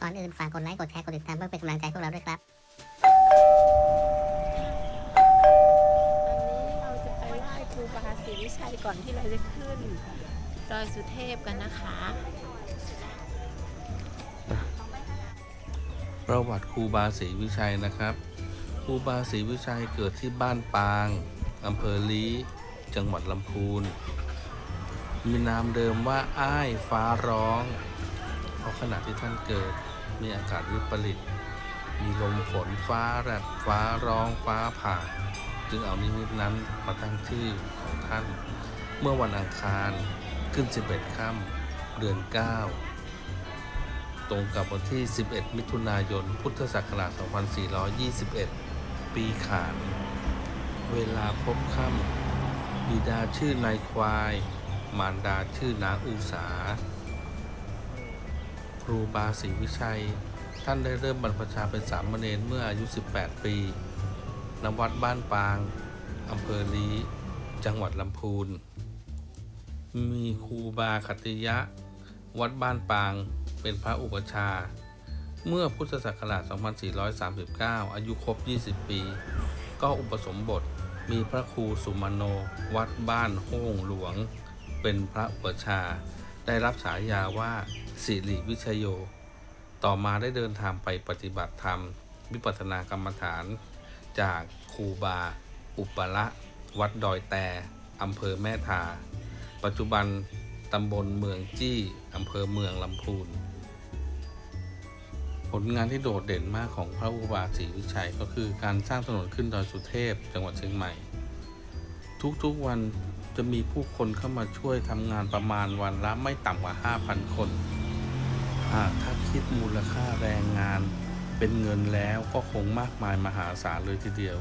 ก่อนอื่นฝากกดไลค์กดแชร์กดติดตามเพื่อเป็นกำลังใจพวกเราด้วยครับอันนี้เราจะไปไหว้ครูบาศรีวิชัยก่อนที่เราจะขึ้นดอยสุเทพกันนะคะ ประวัติครูบาศรีวิชัยนะครับ ครูบาศรีวิชัยเกิดที่บ้านปางอำเภอลีจังหวัดลำพูน มีนามเดิมว่าอ้ายฟ้าร้องเพ ราะขณะที่ท่านเกิดมีอากาศวิปริต มีลมฝนฟ้าแรดฟ้าร้องฟ้าผ่า จึงเอานิมิตนั้นมาตั้งชื่อของท่าน เมื่อวันอังคารขึ้น 11ค่ำเดือน 9 ตรงกับวันที่ 11 มิถุนายน พุทธศักราช 2421 ปีขาน เวลาพบค่ำบิดาชื่อนายควาย มารดาชื่อนางอุสา รูบาศรีวิชัย ท่านได้เริ่มบรรพชาเป็นสามเณรเมื่ออายุ 18 ปีณวัดบ้านปางอำเภอลีจังหวัดลำพูน มีครูบาขัติยะ วัดบ้านปางเป็นพระอุปชา เมื่อพุทธศักราช 2439 อายุครบ 20 ปี ก็อุปสมบทมีพระครูสุมโน วัดบ้านโฮ่งหลวง เป็นพระอุปชา ได้รับฉายาว่าสิริวิชโย ต่อมาได้เดินทางไปปฏิบัติธรรม วิปัสสนากรรมฐาน จากครูบา อุปละ วัดดอยแต่อำเภอแม่ทา ปัจจุบันตำบลเมืองจี้อำเภอเมืองลำพูน ผลงานที่โดดเด่นมากของพระอุบาศรีวิชัยก็คือการสร้างถนนขึ้นดอยสุเทพจังหวัดเชียงใหม่ ทุกๆวัน จะมีผู้คนเข้ามาช่วยทำงานประมาณวันละไม่ต่ำกว่า 5,000 คน หากถ้าคิดมูลค่าแรงงานเป็นเงินแล้วก็คงมากมายมหาศาลเลยทีเดียว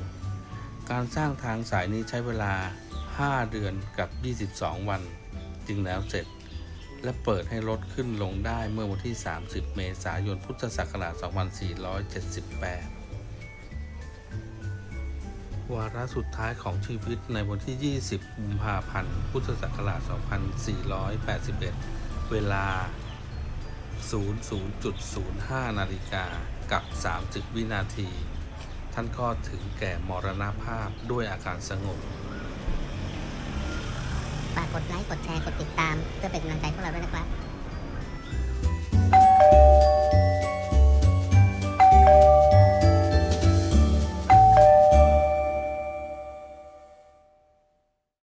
การสร้างทางสายนี้ใช้เวลา 5 เดือนกับ 22 วัน จึงแล้วเสร็จ และเปิดให้รถขึ้นลงได้เมื่อวันที่ 30 เมษายนพุทธศักราช 2478 วาระสุดท้ายของชีวิตในวันที่ 20 กุมภาพันธ์ พุทธศักราช 2481 เวลา 00.05 นาฬิกากับ 30 วินาที ท่านก็ถึงแก่มรณภาพด้วยอาการสงบฝากกดไลค์ กดแชร์ กดติดตาม เพื่อเป็นกำลังใจพวกเราด้วยนะครับ